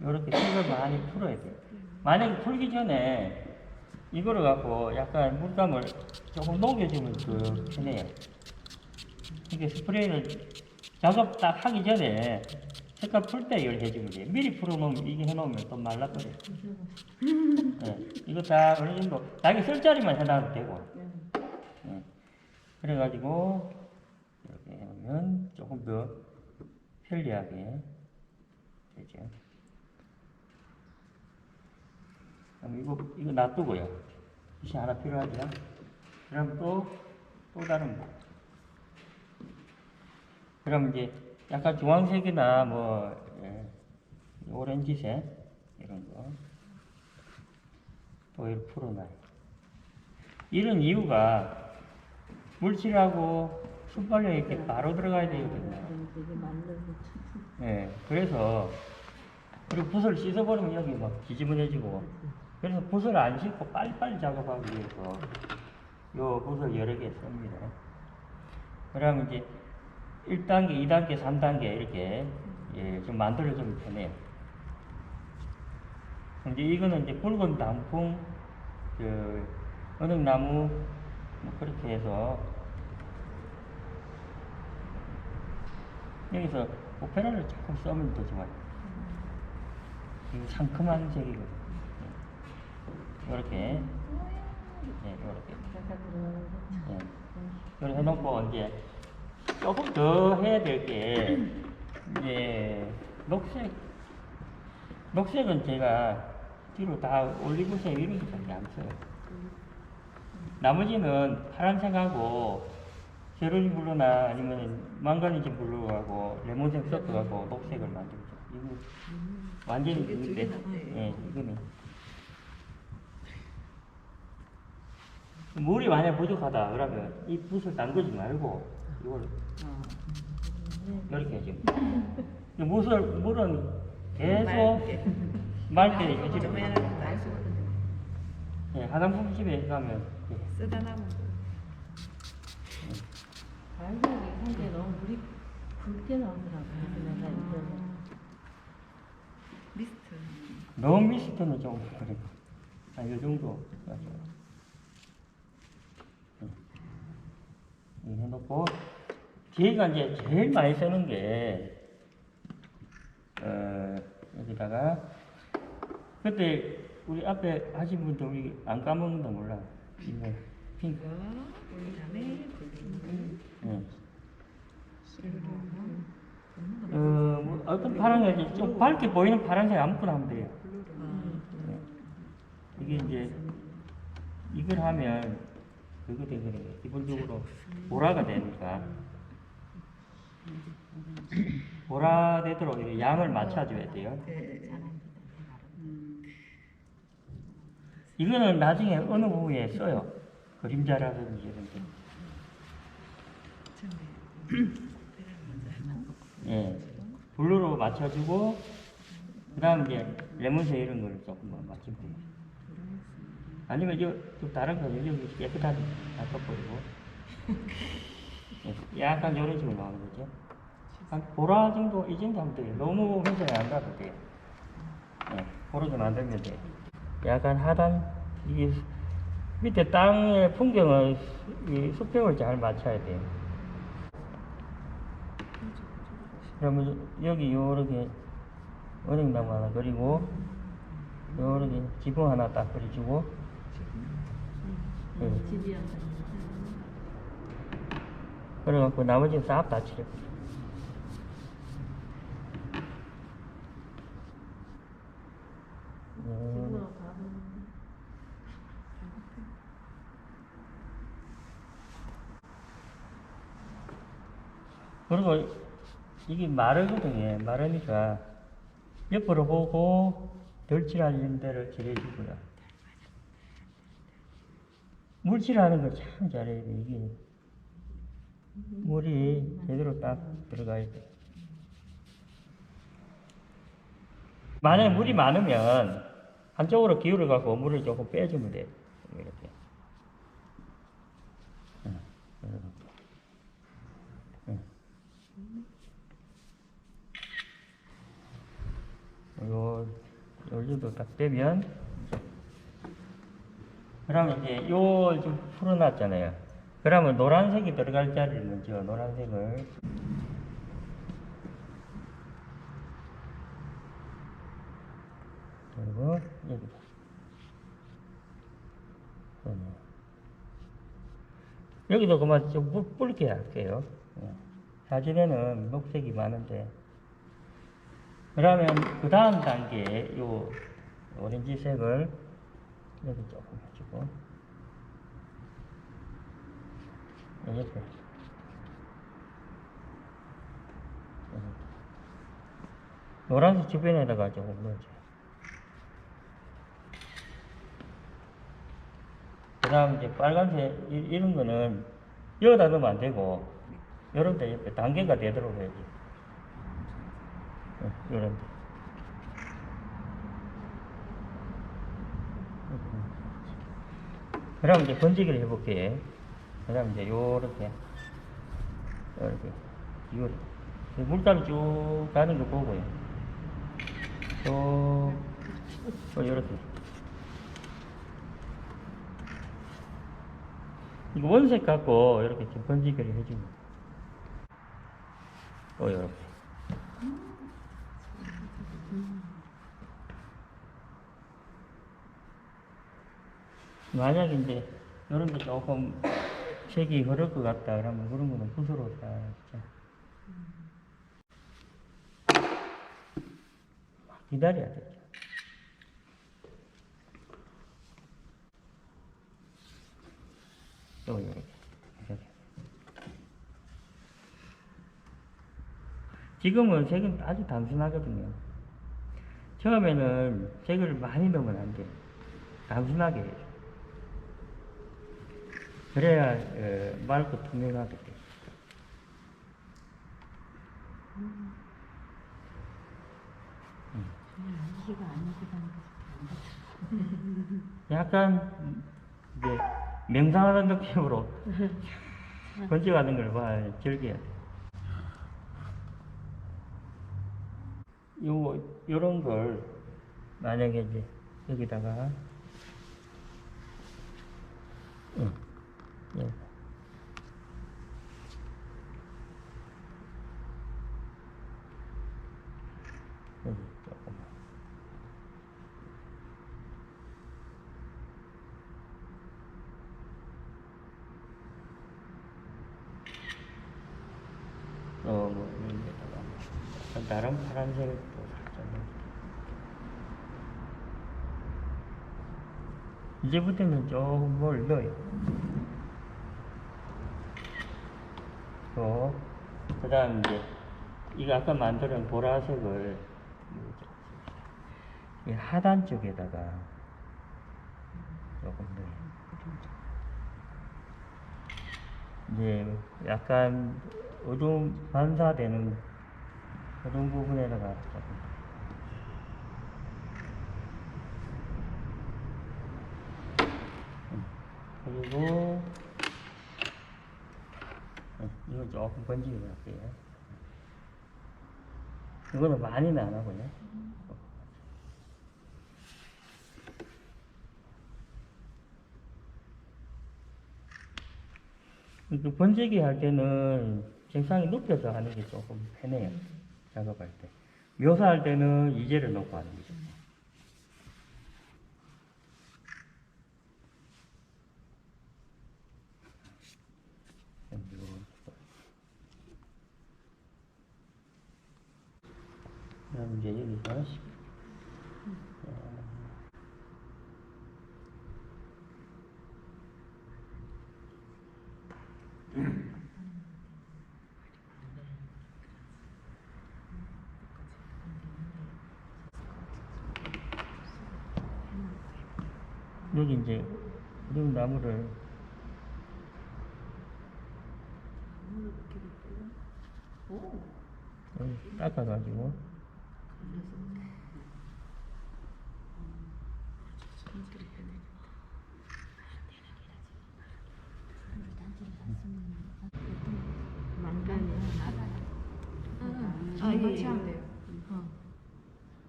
이렇게 흙을 많이 풀어야 돼요. 만약에 풀기 전에 이거를 갖고 약간 물감을 조금 녹여주면 그 편해요. 이게 스프레이를 작업 딱 하기 전에 색깔 풀 때 이걸 해주면 돼요. 미리 풀어놓으면 이게 해놓으면 또 말라버려요. 네, 이거 다 어느 정도 자기 쓸 자리만 해놔도 되고. 네. 그래가지고 이렇게 해놓으면 조금 더 편리하게 되죠. 그럼 이거 이거 놔두고요. 빛이 하나 필요하죠. 그럼 또 또 다른 거. 그럼 이제 약간 주황색이나 뭐 예, 오렌지색 이런 거. 또 이렇게 풀어놔요. 이런 이유가 물질하고 순발력 이렇게 바로 들어가야 되거든요. 예, 그래서 그리고 붓을 씻어버리면 여기 막 지지분해지고 그래서 붓을 안 씻고 빨리빨리 작업하기 위해서 요 붓을 여러 개 씁니다. 그러면 이제 1단계, 2단계, 3단계 이렇게 예, 좀 만들어주면 편해요. 이제 이거는 이제 붉은 단풍, 그 은행나무 뭐 그렇게 해서 여기서 오페라를 조금 써면 더 좋아요. 이 상큼한 색이거든요. 이렇게, 네, 이렇게. 네. 이렇게 해놓고 이제 조금 더 해야 될 게 이제 녹색. 녹색은 제가 뒤로 다 올리브색 이런 것밖에 안 써요. 나머지는 파란색하고 제로니 블루나 아니면 망가니즘 블루하고 레몬색 섞어갖고 녹색을 만들죠. 이거 완전히 이건데, 예, 이거는. 물이 만약 부족하다 그러면 이 붓을 담그지 말고 이걸 이렇게. 이 물을 물은 계속 맑게. 해주는 예, 화장품 집에 가면 예, 쓰다 남은 발색이 현재 너무 물이 붉게 나오더라고요. 그래서 내가 이거는 미스트. 너무 미스트는 좀 그래. 한이 정도 가지고. 이 해놓고 뒤가 이제 제일 많이 쓰는 게 어, 여기다가 그때 우리 앞에 하신 분들 우리 안 까먹는다 몰라. 이거 핑크. 블루로 어, 뭐 어떤 파란색 좀 밝게 보이는 파란색 아무거나 하면 돼요. 네. 이게 이제 이걸 하면 그거 되거든요. 기본적으로 보라가 되니까 보라 되도록 양을 맞춰줘야 돼요. 네. 이거는 나중에 어느 부분에 써요. 그림자라든지 이런 게. 예. 블루로 맞춰주고 그 다음 이제 레몬색 이런 걸 조금만 돼요. 아니면 이거 좀 다른 거 여기 깨끗하게 닦아버리고 예, 약간 이런 식으로 나오는 거죠. 한 보라 정도 이 정도 하면 돼요. 너무 회전이 안 가도 돼요. 예, 보라 좀 만들면 돼요. 약간 하단 이게 밑에 땅의 풍경을 이 수평을 잘 맞춰야 돼요. 그러면 여기 요렇게 은행나무 하나 그리고 요렇게 지붕 하나 딱 그려주고 예. 집이랑 그래갖고 나머지는 싹다 칠해. 음, 가면 그리고 이게 마르거든요. 마르니까 옆으로 보고 덜 칠하는 데를 칠해주고요. 물칠하는 걸 참 잘해야 돼. 이게 물이 제대로 딱 들어가야 돼. 만약에 물이 많으면 한쪽으로 기울여 갖고 물을 조금 빼주면 돼. 이렇게. 이거 정도 딱 되면 그러면 이제 요좀 풀어놨잖아요. 그러면 노란색이 들어갈 자리를 먼저 노란색을 그리고 여기다 음. 여기도 그만 좀 붉- 붉게 할게요. 예. 사진에는 녹색이 많은데 그러면 그 다음 단계에 요 오렌지색을 여기 조금 해주고 여기. 노란색 주변에다가 조금 넣어줘요. 그 다음 이제 빨간색 이, 이런 거는 여기다 넣으면 안 되고 데 옆에 단계가 되도록 해야지. 어, 요런 데. 그럼 이제 번지기를 해볼게. 그 다음 이제 요렇게, 요렇게, 요렇게. 물감이 쭉 가는 거 보고요. 또, 또 요렇게. 이거 원색 갖고 이렇게 좀 번지기를 해주면. 또 요렇게. 만약에 이제 이런 데 조금 색이 흐를 것 같다 그러면 그런 거는 붓으로 살짝 기다려야 되죠. 또 이렇게 이렇게. 지금은 색은 아주 단순하거든요. 처음에는 색을 많이 넣으면 안 돼. 단순하게 해줘. 그래야 어, 맑고 투명하게 안 되는 약간 이제 명상하는 느낌으로 번쩍하는 걸 봐, 즐겨야 돼. 요 요런 걸 만약에 이제 여기다가 응, 조금만. 어, 뭐, 다른 파란색을 또 살짝. 이제부터는 조금 뭘 넣어요. 또, 그 다음 이제, 이거 아까 만들은 보라색을, 이 하단 쪽에다가 조금 넣어요. 이제 약간 어두움 반사되는 그런 부분에다가 조금 음, 그리고 음, 이거 조금 번지게 할게요. 이거는 많이는 안 하고요. 그 번지기 할 때는 책상이 눕혀서 하는 게 조금 편해요. 작업할 때. 묘사할 때는 이제를 놓고 하는 거죠. 어, 여기 이제 이런 나무를 여기 닦아가지고 아, 이거 같이 하면 돼요.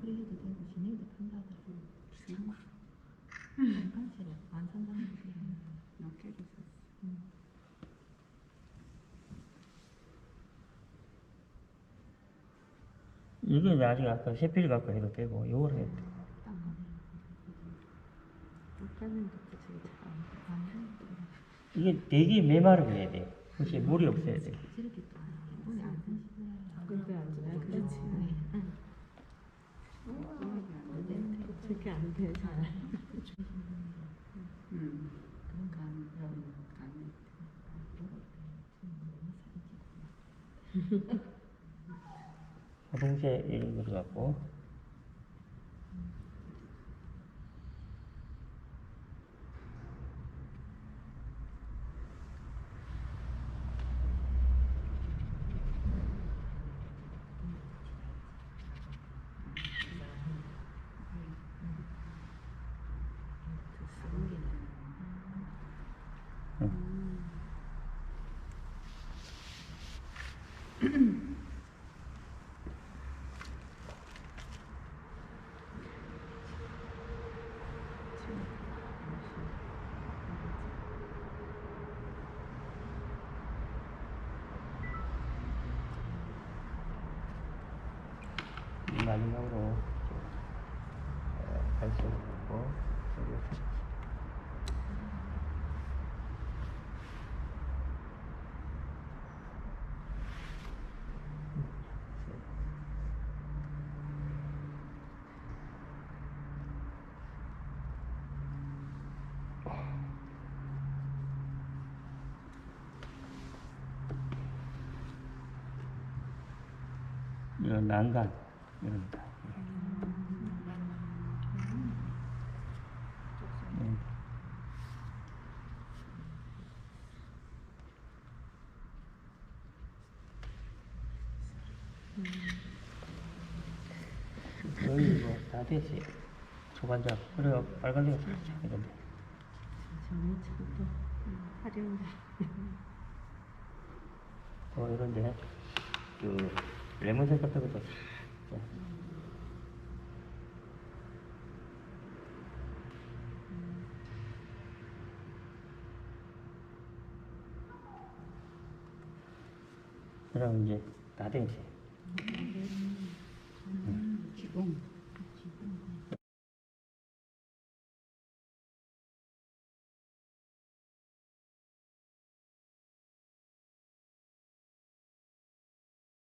그래도 되고 많이들 판다고. 안간시로 안 산다는 게. 몇개 주셨어. 이게 나중에 아까 세필 갖고 해도 되고 이걸 해도 돼. 이게 되게 메마르게 해야 돼. 혹시 물이 없어야 돼. 그렇게 안 돼. 잘. 음. 그런 간, 그런 간. 호동새 이런 거 갖고 이 마지막으로 발색을 갖고 여기 이런 난간 이런 거. 음. 거의 뭐다 됐어요. 초반작. 그래요. 빨간색 살짝 이런데. 저는 참또 화려한데. 어, 이런데. 그, 레몬색 같은 것도. 자. 그럼 이제 다 됐어요. 기공.